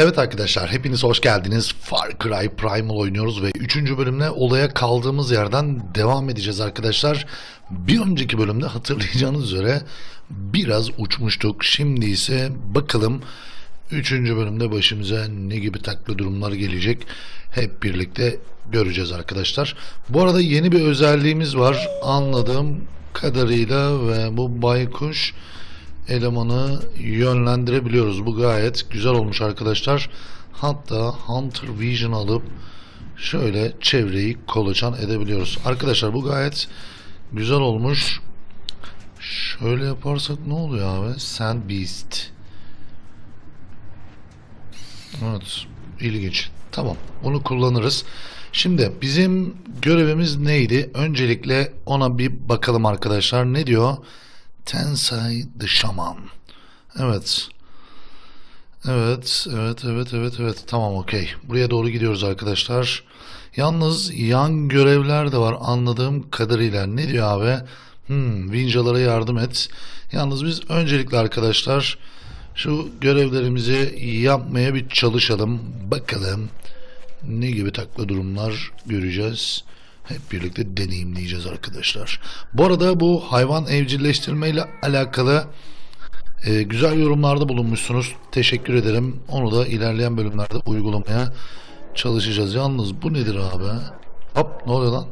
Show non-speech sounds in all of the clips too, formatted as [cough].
Evet arkadaşlar hepiniz hoş geldiniz. Far Cry Primal oynuyoruz ve 3. bölümle olaya kaldığımız yerden devam edeceğiz arkadaşlar. Bir önceki bölümde hatırlayacağınız üzere biraz uçmuştuk. Şimdi ise bakalım 3. bölümde başımıza ne gibi taklı durumlar gelecek. Hep birlikte göreceğiz arkadaşlar. Bu arada yeni bir özelliğimiz var anladığım kadarıyla ve bu baykuş elemanı yönlendirebiliyoruz. Bu gayet güzel olmuş arkadaşlar. Hatta Hunter Vision alıp şöyle çevreyi kolaçan edebiliyoruz. Arkadaşlar bu gayet güzel olmuş. Şöyle yaparsak ne oluyor abi? Sand Beast. Evet. ilginç. Tamam. Bunu kullanırız. Şimdi bizim görevimiz neydi? Öncelikle ona bir bakalım arkadaşlar. Ne diyor? Tensai the Shaman. Evet. Evet, evet, evet, evet, evet. Tamam, okey. Buraya doğru gidiyoruz arkadaşlar. Yalnız yan görevler de var anladığım kadarıyla. Ne diyor abi? Hmm, Vincalara yardım et. Yalnız biz öncelikle arkadaşlar şu görevlerimizi yapmaya bir çalışalım. Bakalım ne gibi takla durumlar göreceğiz. Hep birlikte deneyimleyeceğiz arkadaşlar. Bu arada bu hayvan evcilleştirme ile alakalı e, güzel yorumlarda bulunmuşsunuz. Teşekkür ederim. Onu da ilerleyen bölümlerde uygulamaya çalışacağız. Yalnız bu nedir abi? Hop ne oluyor lan?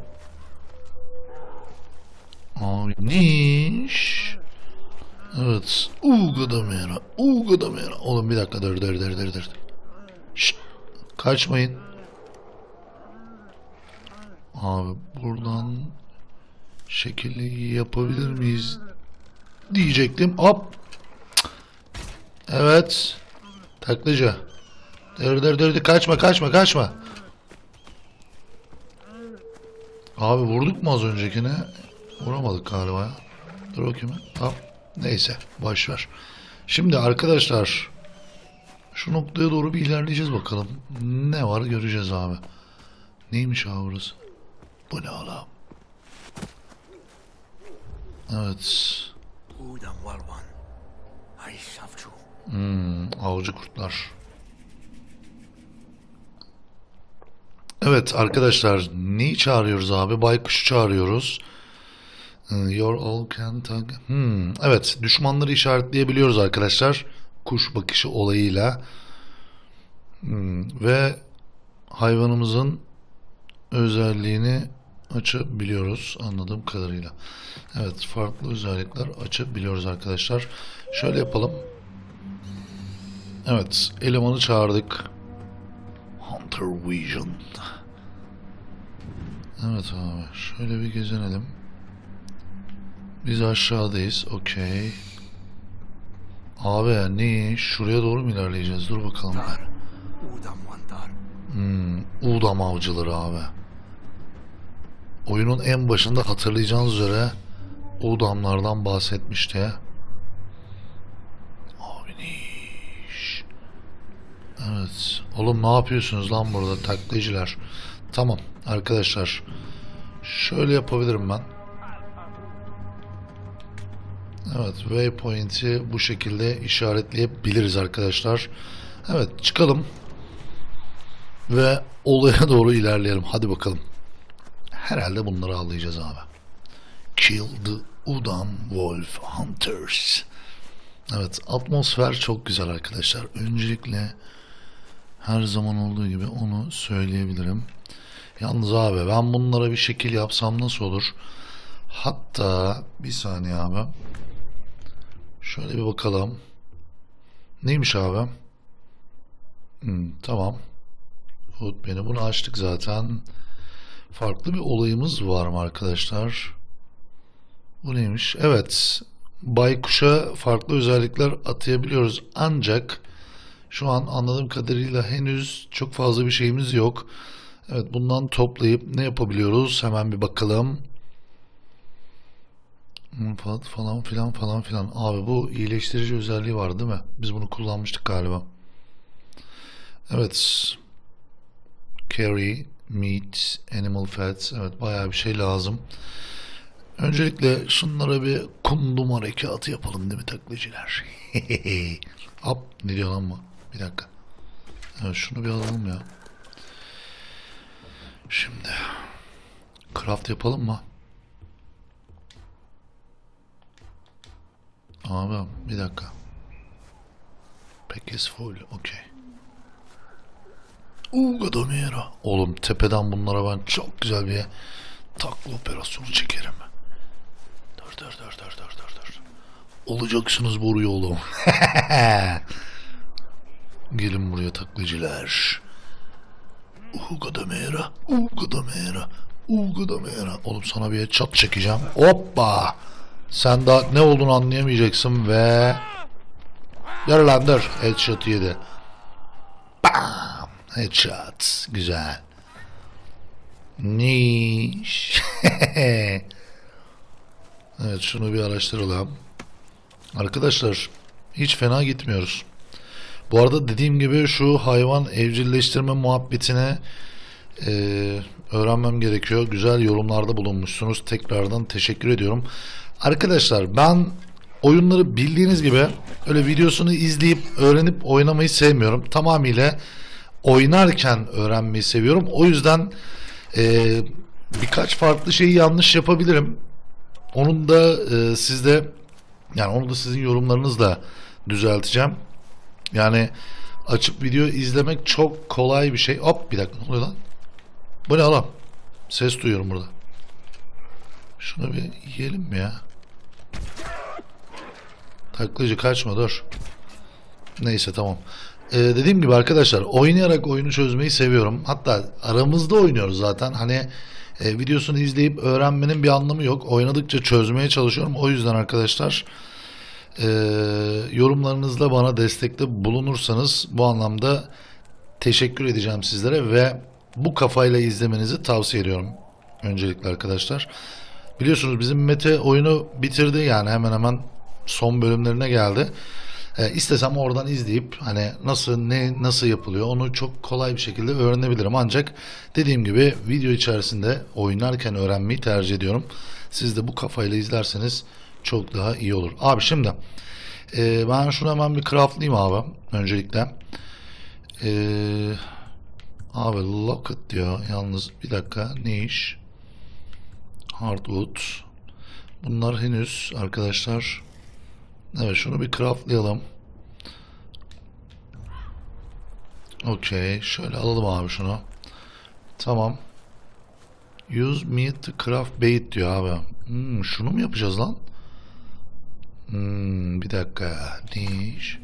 Abi niş. Evet. Uga da mera. Uga mera. Oğlum bir dakika dur dur dur dur dur. Şşt. Kaçmayın. Abi buradan şekilli yapabilir miyiz diyecektim. Hop. Evet. Taklıca. Dur dur dur dur. kaçma kaçma kaçma. Abi vurduk mu az öncekine? Vuramadık galiba. ya. Dur bakayım. Hop. Neyse boş ver. Şimdi arkadaşlar şu noktaya doğru bir ilerleyeceğiz bakalım. Ne var göreceğiz abi. Neymiş abi burası? Bu ne oğlum? Evet. Hmm, avcı kurtlar. Evet arkadaşlar neyi çağırıyoruz abi? Baykuşu çağırıyoruz. Ee, Your all can tag. Hmm, evet düşmanları işaretleyebiliyoruz arkadaşlar. Kuş bakışı olayıyla. Hmm, ve hayvanımızın özelliğini açabiliyoruz anladığım kadarıyla. Evet farklı özellikler açabiliyoruz arkadaşlar. Şöyle yapalım. Evet elemanı çağırdık. Hunter Vision. Evet abi şöyle bir gezenelim. Biz aşağıdayız. Okey. Abi ne? Şuraya doğru mu ilerleyeceğiz? Dur bakalım. Hmm, Udam avcıları abi. Oyunun en başında hatırlayacağınız üzere Udamlardan bahsetmişti. Abi niş. Evet. Oğlum ne yapıyorsunuz lan burada taklacılar? Tamam arkadaşlar. Şöyle yapabilirim ben. Evet waypoint'i bu şekilde işaretleyebiliriz arkadaşlar. Evet çıkalım. Ve olaya [laughs] doğru ilerleyelim. Hadi bakalım. Herhalde bunları ağlayacağız abi. Kill the Udam Wolf Hunters. Evet atmosfer çok güzel arkadaşlar. Öncelikle her zaman olduğu gibi onu söyleyebilirim. Yalnız abi ben bunlara bir şekil yapsam nasıl olur? Hatta bir saniye abi. Şöyle bir bakalım. Neymiş abi? Hmm, tamam. Hood beni bunu açtık zaten. Farklı bir olayımız var mı arkadaşlar? Bu neymiş? Evet. Baykuş'a farklı özellikler atayabiliyoruz. Ancak şu an anladığım kadarıyla henüz çok fazla bir şeyimiz yok. Evet bundan toplayıp ne yapabiliyoruz? Hemen bir bakalım. Hmm, Falan filan falan filan. Abi bu iyileştirici özelliği var değil mi? Biz bunu kullanmıştık galiba. Evet. Carry, meat, animal fats. Evet bayağı bir şey lazım. Öncelikle şunlara bir kundum harekatı yapalım değil mi taklacılar? [laughs] Hop ne diyor lan bu? Bir dakika. Evet şunu bir alalım ya. Şimdi craft yapalım mı? Abi bir dakika. Pack is full. Okey. Uga Domero. Oğlum tepeden bunlara ben çok güzel bir takla operasyonu çekerim. Dur dur dur dur dur dur dur. Olacaksınız buraya oğlum. [laughs] Gelin buraya taklacılar. Uga Domero. Uga Domero. Uga Domero. Oğlum sana bir çat çekeceğim. Hoppa. Sen daha ne olduğunu anlayamayacaksın ve... Dur lan dur. Headshot yedi. Bam. Headshot. Güzel. Niş. [laughs] evet şunu bir araştıralım. Arkadaşlar hiç fena gitmiyoruz. Bu arada dediğim gibi şu hayvan evcilleştirme muhabbetini e, öğrenmem gerekiyor. Güzel yorumlarda bulunmuşsunuz. Tekrardan teşekkür ediyorum. Arkadaşlar ben oyunları bildiğiniz gibi öyle videosunu izleyip öğrenip oynamayı sevmiyorum. Tamamıyla oynarken öğrenmeyi seviyorum. O yüzden e, birkaç farklı şeyi yanlış yapabilirim. Onun da e, sizde yani onu da sizin yorumlarınızla düzelteceğim. Yani açıp video izlemek çok kolay bir şey. Hop bir dakika ne oluyor lan? Bu ne oğlum? Ses duyuyorum burada. Şunu bir yiyelim mi ya? Taklacı kaçma dur. Neyse tamam. Ee, dediğim gibi arkadaşlar oynayarak oyunu çözmeyi seviyorum. Hatta aramızda oynuyoruz zaten. Hani e, videosunu izleyip öğrenmenin bir anlamı yok. Oynadıkça çözmeye çalışıyorum. O yüzden arkadaşlar e, yorumlarınızla bana destekte bulunursanız bu anlamda teşekkür edeceğim sizlere ve bu kafayla izlemenizi tavsiye ediyorum. Öncelikle arkadaşlar. Biliyorsunuz bizim Mete oyunu bitirdi yani hemen hemen son bölümlerine geldi. E, istesem oradan izleyip hani nasıl ne nasıl yapılıyor onu çok kolay bir şekilde öğrenebilirim. Ancak dediğim gibi video içerisinde oynarken öğrenmeyi tercih ediyorum. Siz de bu kafayla izlerseniz çok daha iyi olur. Abi şimdi e, ben şunu hemen bir craftlayayım abi öncelikle. E, abi locket diyor yalnız bir dakika ne iş? Hardwood. Bunlar henüz arkadaşlar. Evet şunu bir craftlayalım. Okey. Şöyle alalım abi şunu. Tamam. Use meat to craft bait diyor abi. Hmm, şunu mu yapacağız lan? Hmm, bir dakika. Niş.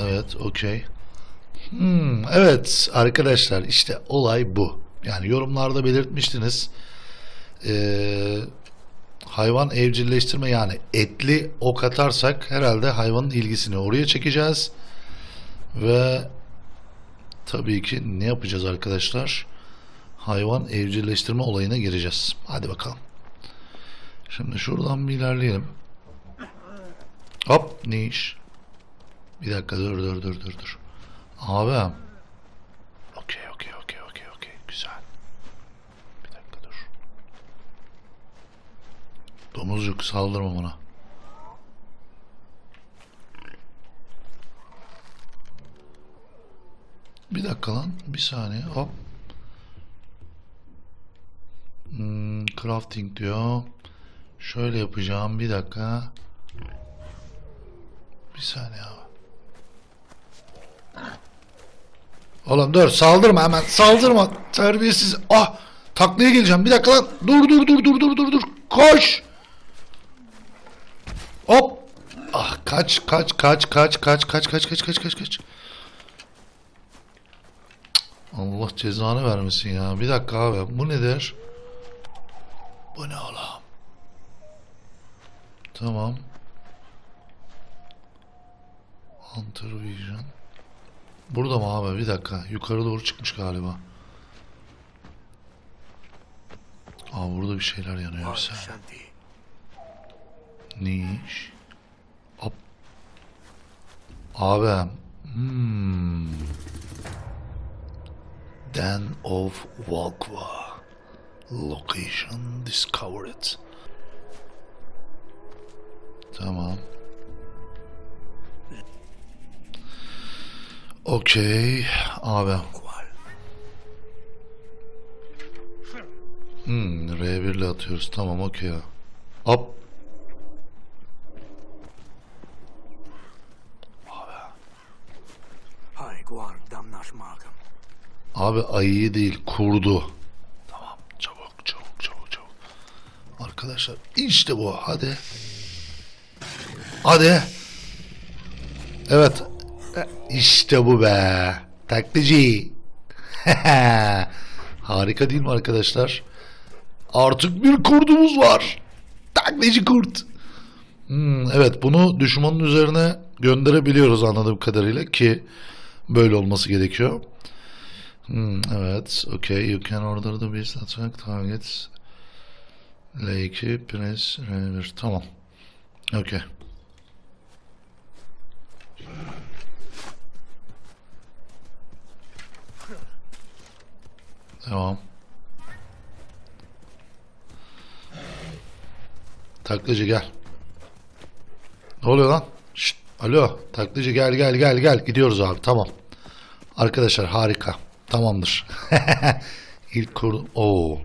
Evet, okey. Hmm, evet arkadaşlar işte olay bu. Yani yorumlarda belirtmiştiniz. Ee, hayvan evcilleştirme yani etli ok atarsak herhalde hayvanın ilgisini oraya çekeceğiz. Ve tabii ki ne yapacağız arkadaşlar? Hayvan evcilleştirme olayına gireceğiz. Hadi bakalım. Şimdi şuradan bir ilerleyelim. Hop ne iş? Bir dakika dur dur dur dur dur. Abi. Okey okey okey okey okey güzel. Bir dakika dur. Domuzcuk saldırma bana. Bir dakika lan. Bir saniye. Hop. Hmm, crafting diyor. Şöyle yapacağım. Bir dakika. Bir saniye abi. Oğlum dur saldırma hemen saldırma terbiyesiz ah taklaya geleceğim bir dakika lan dur dur dur dur dur dur dur koş hop ah kaç kaç kaç kaç kaç kaç kaç kaç kaç kaç kaç Allah cezanı vermesin ya bir dakika abi bu nedir bu ne oğlum tamam Hunter Vision Burada mı abi? Bir dakika. Yukarı doğru çıkmış galiba. Aa burada bir şeyler yanıyor bir saniye. Shanti. Niş. Abi. Hmm. Den of Walkwa. Location discovered. Tamam. Okey. Abi. Hmm, R1 ile atıyoruz. Tamam okey ya. Hop. Hai guar damnash magam. Abi ayıyı değil kurdu. Tamam çabuk çabuk çabuk çabuk. Arkadaşlar işte bu hadi. Hadi. Evet. İşte bu be. Taklitçi. [laughs] Harika değil mi arkadaşlar? Artık bir kurdumuz var. Taklitçi kurt. Hmm, evet bunu düşmanın üzerine gönderebiliyoruz anladığım kadarıyla ki böyle olması gerekiyor. Hmm, evet. Okay. You can order the beast attack targets. L2 press R1. Tamam. Okay. Tamam. Taklacı gel. Ne oluyor lan? Şşt, alo. Taklacı gel gel gel gel. Gidiyoruz abi. Tamam. Arkadaşlar harika. Tamamdır. [laughs] İlk kur... Oo.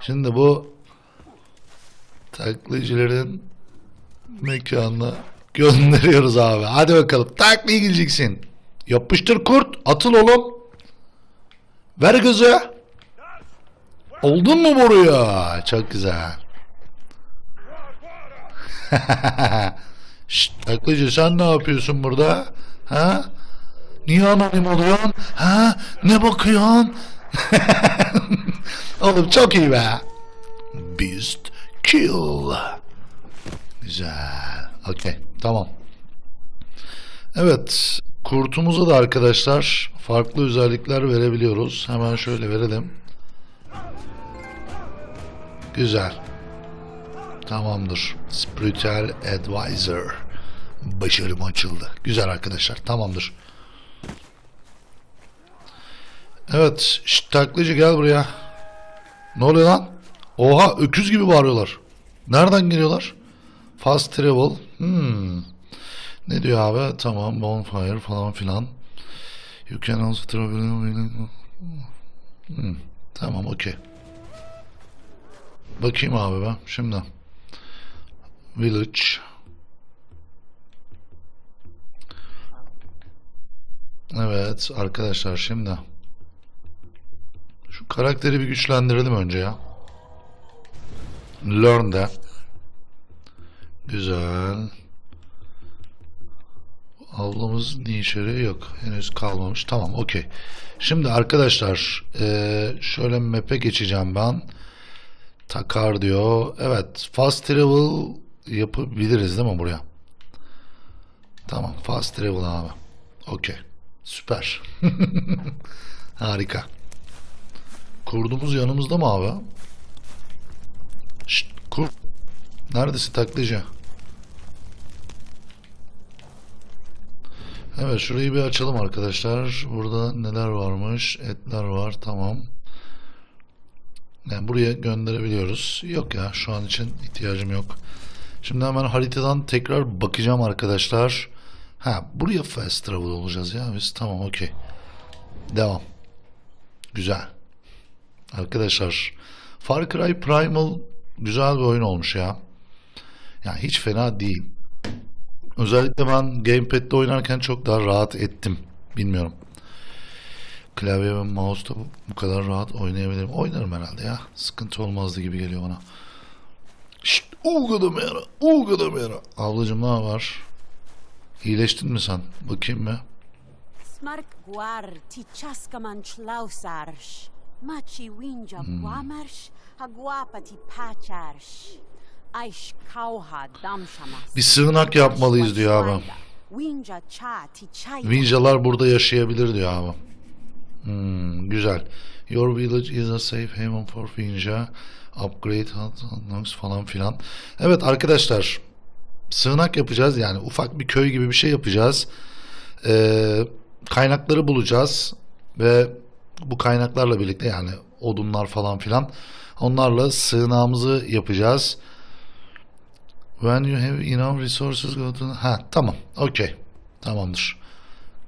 Şimdi bu taklacıların mekanına gönderiyoruz abi. Hadi bakalım. Taklaya gideceksin. Yapıştır kurt. Atıl oğlum. Ver gözü. Oldun mu buraya? Çok güzel. [laughs] Şşt, taklacı sen ne yapıyorsun burada? Ha? Niye anonim oluyorsun? Ha? Ne bakıyorsun? [laughs] Oğlum çok iyi be. Beast kill. Güzel. Okey. Tamam. Evet. Kurtumuza da arkadaşlar farklı özellikler verebiliyoruz. Hemen şöyle verelim. Güzel. Tamamdır. Spiritual Advisor. Başarım açıldı. Güzel arkadaşlar. Tamamdır. Evet. Şşt taklacı gel buraya. Ne oluyor lan? Oha öküz gibi bağırıyorlar. Nereden geliyorlar? Fast travel. Hmm. Ne diyor abi? Tamam bonfire falan filan. You can also travel. Hmm. Tamam okey. Bakayım abi ben şimdi. Village. Evet arkadaşlar şimdi. Şu karakteri bir güçlendirelim önce ya. Learn de. Güzel. Ablamız nişeri yok. Henüz kalmamış. Tamam okey. Şimdi arkadaşlar eee, şöyle map'e geçeceğim ben. Takar diyor. Evet. Fast travel yapabiliriz değil mi buraya? Tamam. Fast travel abi. Okey. Süper. [laughs] Harika. Kurdumuz yanımızda mı abi? Şşt, kur. Neredesin taklacı? Evet şurayı bir açalım arkadaşlar. Burada neler varmış? Etler var. Tamam. Yani buraya gönderebiliyoruz. Yok ya şu an için ihtiyacım yok. Şimdi hemen haritadan tekrar bakacağım arkadaşlar. Ha buraya fast travel olacağız ya biz. Tamam okey. Devam. Güzel. Arkadaşlar Far Cry Primal güzel bir oyun olmuş ya. Yani hiç fena değil. Özellikle ben gamepad'de oynarken çok daha rahat ettim. Bilmiyorum. Klavye ve mouse'da bu, kadar rahat oynayabilirim. Oynarım herhalde ya. Sıkıntı olmazdı gibi geliyor bana. Şşt, uğgadım yara, uğgadım yara. Ablacım ne var? İyileştin mi sen? Bakayım mı? Smark guar ti chaskaman chlausarsh. Machi winja guamarsh, ha guapa ti pacharsh. Aish kauha damshamas. Bir sığınak yapmalıyız diyor abi. Winja cha ti chay. Ninjalar burada yaşayabilir diyor abi. Hmm, güzel. Your village is a safe haven for ninja. Upgrade knocks falan filan. Evet arkadaşlar. Sığınak yapacağız yani ufak bir köy gibi bir şey yapacağız. Ee, kaynakları bulacağız ve bu kaynaklarla birlikte yani odunlar falan filan onlarla sığınağımızı yapacağız. When you have enough resources go to... Ha tamam. Okey. Tamamdır.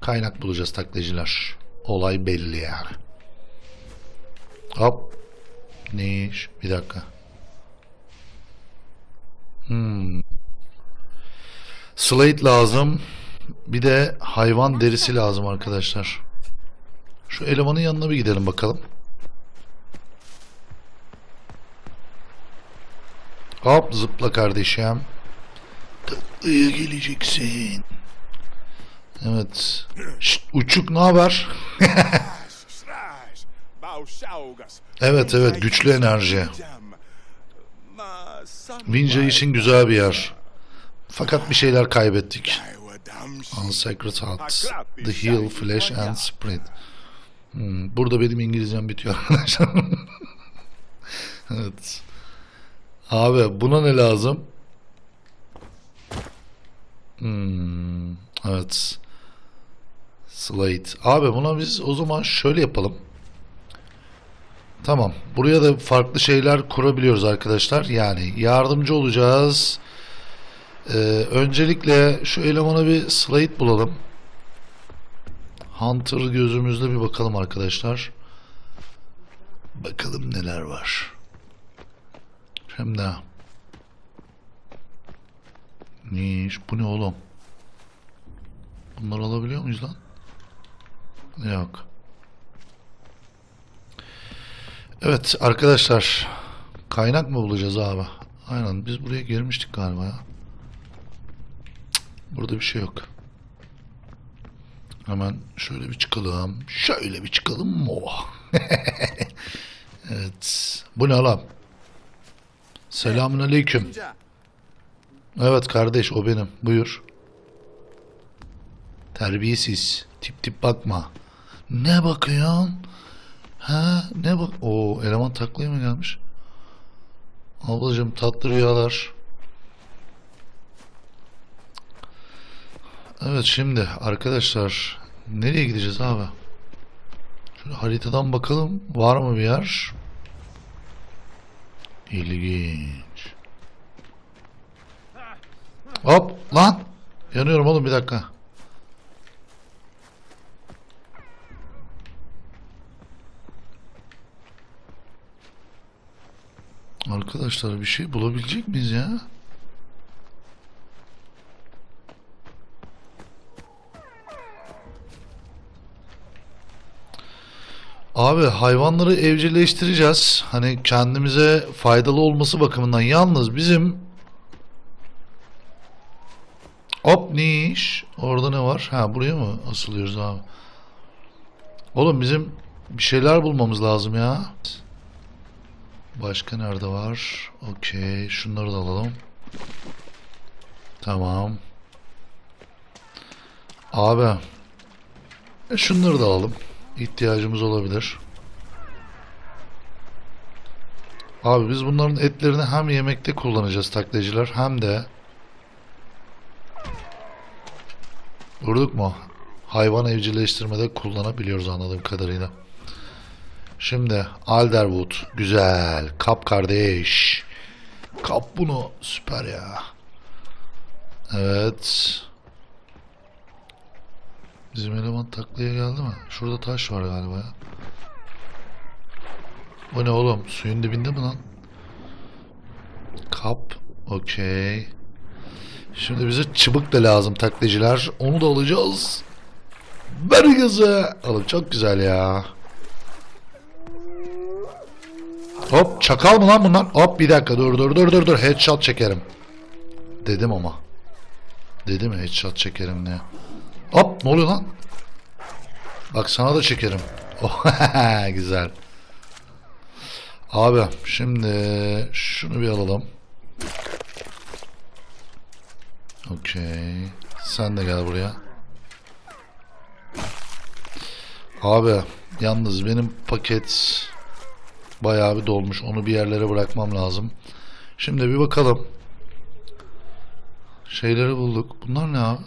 Kaynak bulacağız taklacılar. Olay belli yani. Hop. Ne iş? Bir dakika. Hmm. Slate lazım. Bir de hayvan derisi lazım arkadaşlar. Şu elemanın yanına bir gidelim bakalım. Hop zıpla kardeşim. Tatlıya geleceksin. Evet. Şşt, uçuk ne haber? [laughs] Evet, evet, güçlü enerji. Vinca için güzel bir yer. Fakat bir şeyler kaybettik. Unsacred Hearts, The Heal, Flash and Sprint. Hmm, burada benim İngilizcem bitiyor arkadaşlar. [laughs] evet. Abi buna ne lazım? Hmm, evet. Slate. Abi buna biz o zaman şöyle yapalım. Tamam. Buraya da farklı şeyler kurabiliyoruz arkadaşlar. Yani yardımcı olacağız. Ee, öncelikle şu elemana bir slate bulalım. Hunter gözümüzle bir bakalım arkadaşlar. Bakalım neler var. Hem de Niş, bu ne oğlum? Bunları alabiliyor muyuz lan? Yok. Evet arkadaşlar kaynak mı bulacağız abi? Aynen biz buraya girmiştik galiba ya. Burada bir şey yok. Hemen şöyle bir çıkalım. Şöyle bir çıkalım mı? [laughs] evet. Bu ne lan? Selamun aleyküm. Evet kardeş o benim. Buyur. Terbiyesiz. Tip tip bakma. Ne bakıyorsun? Ha ne bak? O eleman taklaya mı gelmiş? Ablacığım tatlı rüyalar. Evet şimdi arkadaşlar nereye gideceğiz abi? Şöyle haritadan bakalım var mı bir yer? İlginç. Hop lan yanıyorum oğlum bir dakika. Arkadaşlar bir şey bulabilecek miyiz ya? Abi hayvanları evcilleştireceğiz. Hani kendimize faydalı olması bakımından. Yalnız bizim Hop ne iş? Orada ne var? Ha buraya mı asılıyoruz abi? Oğlum bizim bir şeyler bulmamız lazım ya. Başka nerede var? Okey. Şunları da alalım. Tamam. Abi. e, Şunları da alalım. İhtiyacımız olabilir. Abi biz bunların etlerini hem yemekte kullanacağız taklacılar hem de Vurduk mu? Hayvan evcilleştirmede kullanabiliyoruz anladığım kadarıyla. Şimdi Alderwood güzel. Kap kardeş. Kap bunu süper ya. Evet. Bizim eleman taklaya geldi mi? Şurada taş var galiba ya. Bu ne oğlum? Suyun dibinde mi lan? Kap. Okey. Şimdi bize çıbık da lazım taklacılar. Onu da alacağız. Ver gazı. Oğlum çok güzel ya. Hop çakal mı lan bunlar? Hop bir dakika dur dur dur dur dur headshot çekerim. Dedim ama. Dedim headshot çekerim diye. Hop ne oluyor lan? Bak sana da çekerim. [laughs] Oh [laughs] güzel. Abi şimdi şunu bir alalım. Okey. Sen de gel buraya. Abi yalnız benim paket bayağı bir dolmuş. Onu bir yerlere bırakmam lazım. Şimdi bir bakalım. Şeyleri bulduk. Bunlar ne abi?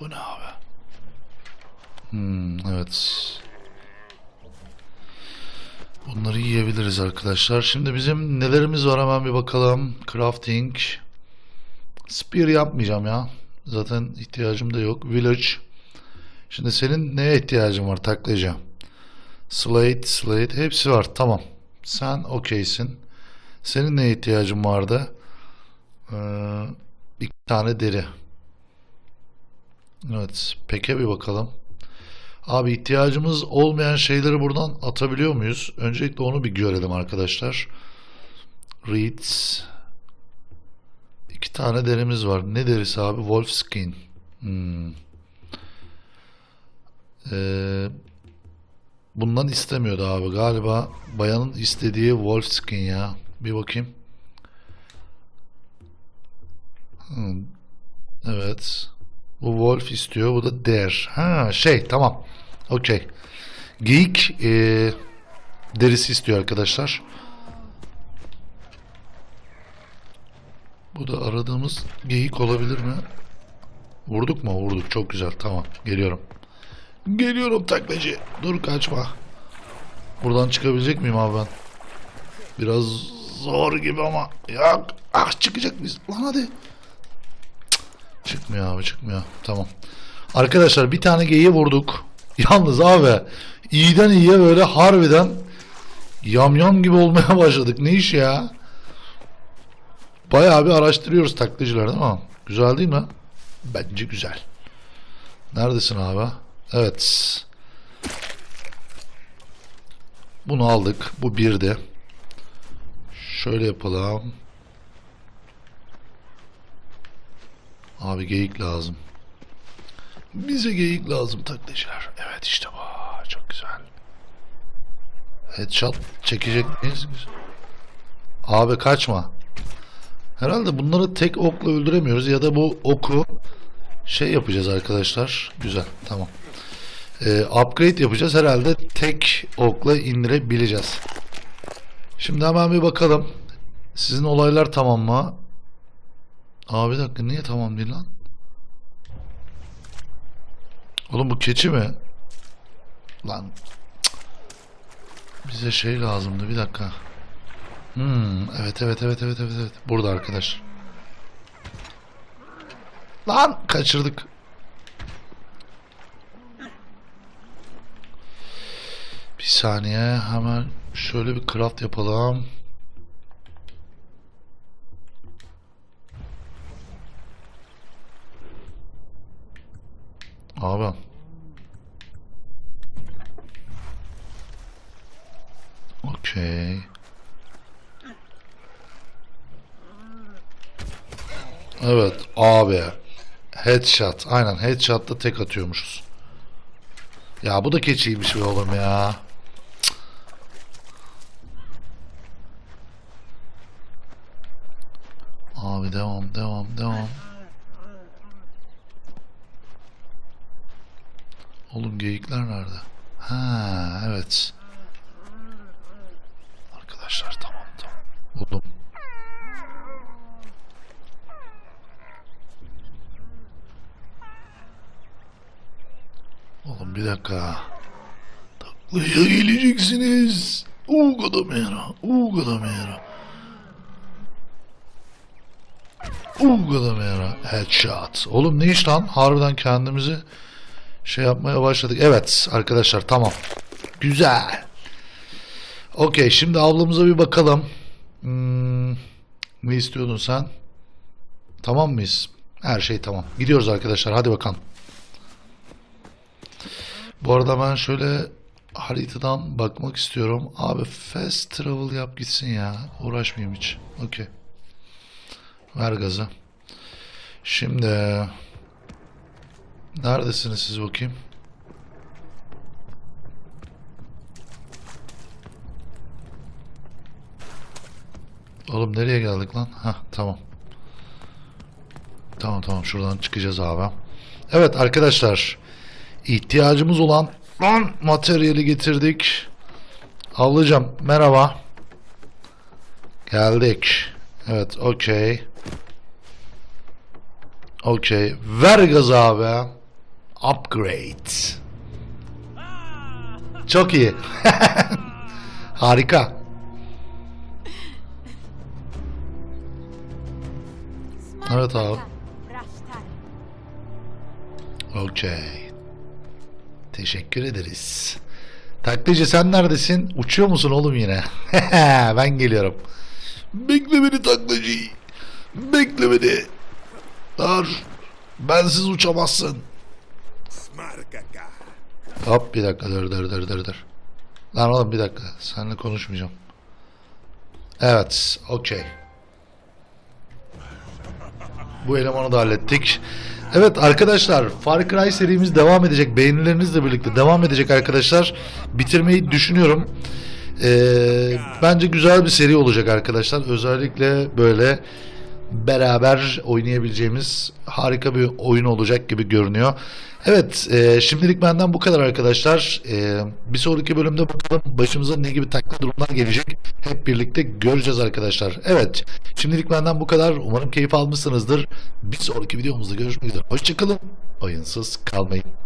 Bu ne abi? Hmm, evet. Bunları yiyebiliriz arkadaşlar. Şimdi bizim nelerimiz var hemen bir bakalım. Crafting. Spear yapmayacağım ya. Zaten ihtiyacım da yok. Village. Şimdi senin neye ihtiyacın var taklayıcı? Slate, slate hepsi var. Tamam. Sen okeysin. Senin neye ihtiyacın vardı? Ee, iki tane deri. Evet. Peke bir bakalım. Abi ihtiyacımız olmayan şeyleri buradan atabiliyor muyuz? Öncelikle onu bir görelim arkadaşlar. Reeds. İki tane derimiz var. Ne derisi abi? Wolfskin. Hmm. Ee, bundan istemiyordu abi. Galiba bayanın istediği Wolfskin ya. Bir bakayım. Hmm. Evet. Bu Wolf istiyor. Bu da Der. Ha şey tamam. Okey. Geyik e, derisi istiyor arkadaşlar. Bu da aradığımız geyik olabilir mi? Vurduk mu? Vurduk. Çok güzel. Tamam. Geliyorum. Geliyorum taklacı. Dur kaçma. Buradan çıkabilecek miyim abi ben? Biraz zor gibi ama. Yok. Ah çıkacak mıyız? Lan hadi. Çıkmıyor abi çıkmıyor. Tamam. Arkadaşlar bir tane geyiği vurduk. [laughs] Yalnız abi iyiden iyiye böyle harbiden yamyam gibi olmaya [laughs] başladık. Ne iş ya? Bayağı bir araştırıyoruz taklitçiler değil mi? Güzel değil mi? Bence güzel. Neredesin abi? Evet. Bunu aldık. Bu bir de. Şöyle yapalım. Abi geyik lazım. Bize geyik lazım taklitçiler. Evet işte bu. Çok güzel. Headshot çekecek miyiz? Abi kaçma. Herhalde bunları tek okla öldüremiyoruz ya da bu oku şey yapacağız arkadaşlar. Güzel tamam. Ee, upgrade yapacağız. Herhalde tek okla indirebileceğiz. Şimdi hemen bir bakalım. Sizin olaylar tamam mı? Abi bir dakika niye tamam değil lan? Oğlum bu keçi mi? Lan. Bize şey lazımdı bir dakika. Hmm, evet evet evet evet evet evet. Burada arkadaş. Lan kaçırdık. Bir saniye hemen şöyle bir craft yapalım. Abi. Okey. Evet abi. Headshot. Aynen headshot'ta tek atıyormuşuz. Ya bu da keçiymiş be oğlum ya. Cık. Abi devam devam devam. Oğlum geyikler nerede? Ha evet. Arkadaşlar tamam tamam. Buldum. Oğlum bir dakika. Taklaya geleceksiniz. Uga da mera. Uga da mera. Uga da mera. Headshot. Oğlum ne iş lan? Harbiden kendimizi şey yapmaya başladık. Evet arkadaşlar tamam. Güzel. Okey şimdi ablamıza bir bakalım. Hmm, ne istiyordun sen? Tamam mıyız? Her şey tamam. Gidiyoruz arkadaşlar hadi bakalım. Bu arada ben şöyle haritadan bakmak istiyorum. Abi fast travel yap gitsin ya. Uğraşmayayım hiç. Okey. Ver gazı. Şimdi neredesiniz siz bakayım? Oğlum nereye geldik lan? Hah tamam. Tamam tamam şuradan çıkacağız abi. Evet arkadaşlar ihtiyacımız olan lan materyali getirdik. Avlıcam merhaba. Geldik. Evet okey. Okey. Ver gaz abi. Upgrade. Çok iyi. [laughs] Harika. Evet abi. Okey. Teşekkür ederiz. Taklitçi sen neredesin? Uçuyor musun oğlum yine? [laughs] ben geliyorum. Bekle beni taklacı. Bekle beni. Dur. Bensiz uçamazsın. Hop bir dakika dur dur dur dur dur. Lan oğlum bir dakika. Seninle konuşmayacağım. Evet. Okey. Bu elemanı da hallettik. Evet arkadaşlar Far Cry serimiz devam edecek. Beğenilerinizle birlikte devam edecek arkadaşlar. Bitirmeyi düşünüyorum. Ee, bence güzel bir seri olacak arkadaşlar. Özellikle böyle beraber oynayabileceğimiz harika bir oyun olacak gibi görünüyor. Evet, e, şimdilik benden bu kadar arkadaşlar. E, bir sonraki bölümde bakalım başımıza ne gibi takla durumlar gelecek. Hep birlikte göreceğiz arkadaşlar. Evet, şimdilik benden bu kadar. Umarım keyif almışsınızdır. Bir sonraki videomuzda görüşmek üzere. Hoşçakalın. Oyunsuz kalmayın.